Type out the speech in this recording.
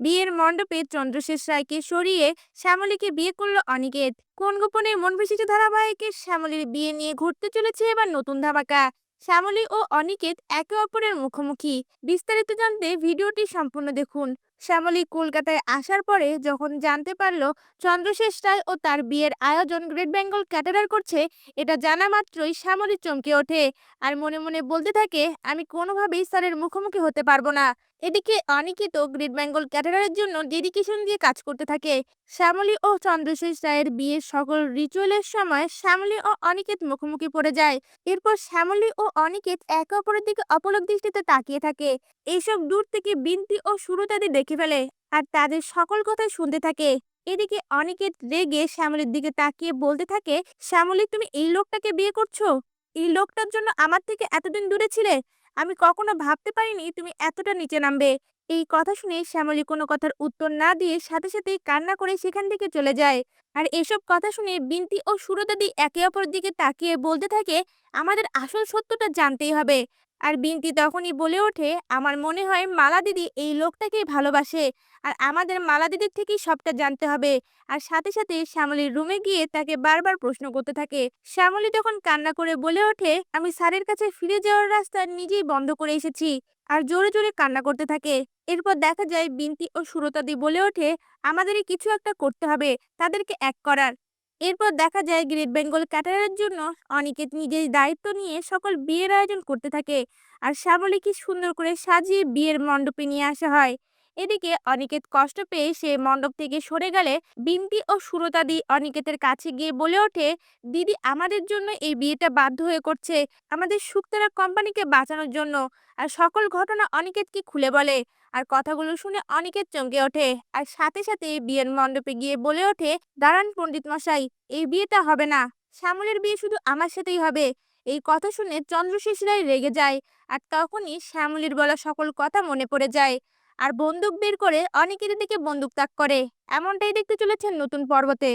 বিয়ের মণ্ডপে চন্দ্রশেষ রায়কে সরিয়ে শ্যামলীকে বিয়ে করল অনিকেত। কোন গোপনে মন ভেসেছে ধারাবাহিকে? শ্যামলীর বিয়ে নিয়ে ঘুরতে চলেছে এবার নতুন ধামাকা। শ্যামলী ও অনিকেত একে অপরের মুখোমুখি। বিস্তারিত জানতে ভিডিওটি সম্পূর্ণ দেখুন। শ্যামলী কলকাতায় আসার পরে যখন জানতে পারল চন্দ্রশেষ রায় ও তার বিয়ের আয়োজন গ্রেট বেঙ্গল ক্যাটারার করছে, এটা জানা মাত্রই শ্যামলী চমকে ওঠে। আর মনে মনে বলতে থাকে, আমি কোনোভাবেই স্যারের মুখোমুখি হতে পারব না। এদিকে অনিকেত গ্রেট বেঙ্গল ক্যাটারারের জন্য ডেডিকেশন দিয়ে কাজ করতে থাকে। শ্যামলী ও চন্দ্রশেষ রায়ের বিয়ের সকল রিচুয়ালের সময় শ্যামলী ও অনিকেত মুখোমুখি পড়ে যায়। এরপর শ্যামলী ও অনিকেত একে অপরের দিকে অপলক দৃষ্টিতে তাকিয়ে থাকে। এইসব দূর থেকে বিনতি ও শুরু তাদের দেখে ফেলে। আর তাদের সকল কথা শুনতে থাকে। এদিকে অনেকে রেগে শ্যামলের দিকে তাকিয়ে বলতে থাকে, শ্যামলী, তুমি এই লোকটাকে বিয়ে করছ? এই লোকটার জন্য আমার থেকে এতদিন দূরে ছিলে। আমি কখনো ভাবতে পারিনি তুমি এতটা নিচে নামবে। এই কথা শুনে শ্যামলী কোনো কথার উত্তর না দিয়ে সাথে সাথেই কান্না করে সেখান থেকে চলে যায়। আর এসব কথা শুনে বিনতি ও সুরদাদি একে অপরের দিকে তাকিয়ে বলতে থাকে, আমাদের আসল সত্যটা জানতেই হবে। আর বিনতি তখনই বলে ওঠে, আমার মনে হয় মালা দিদি এই লোকটাকেই ভালোবাসে, আর আমাদের মালা দিদির থেকেই সবটা জানতে হবে। আর সাথে সাথে শ্যামলীর রুমে গিয়ে তাকে বারবার প্রশ্ন করতে থাকে। শ্যামলী তখন কান্না করে বলে ওঠে, আমি স্যারের কাছে ফিরে যাওয়ার রাস্তা নিজেই বন্ধ করে এসেছি। আর জোরে জোরে কান্না করতে থাকে। এরপর দেখা যায় বিনতি ও সুরতাদি বলে ওঠে, আমাদেরই কিছু একটা করতে হবে, তাদেরকে এক করার। এরপর দেখা যায় গ্রেট বেঙ্গল ক্যাটারের জন্য অনিকেত নিজের দায়িত্ব নিয়ে সকল বিয়ের আয়োজন করতে থাকে। আর শ্যামলীকে সুন্দর করে সাজিয়ে বিয়ের মণ্ডপে নিয়ে আসা হয়। এদিকে অনিকেত কষ্ট পেয়ে সে মণ্ডপ থেকে সরে গেলে বিনতি ও সুরতাদি অনিকেতের কাছে গিয়ে বলে ওঠে, দিদি, আমাদের জন্য এই বিয়েটা বাধ্য হয়ে করছে। আমাদের শুক্তারা কোম্পানিকে বাঁচানোর জন্য। আর সকল ঘটনা অনিকেতকে খুলে বলে। আর কথাগুলো শুনে অনিকেত চমকে ওঠে। আর সাথে সাথে বিয়ের মণ্ডপে গিয়ে বলে ওঠে, দাঁড়ান পণ্ডিত মশাই, এই বিয়েটা হবে না। শ্যামলের বিয়ে শুধু আমার সাথেই হবে। এই কথা শুনে চন্দ্রশেষ রায় রেগে যায়। আর তখনই শ্যামলীর বলা সকল কথা মনে পড়ে যায়। আর বন্দুক বের করে অনেকের দিকে বন্দুক তাক করে। এমনটাই দেখতে চলেছেন নতুন পর্বতে।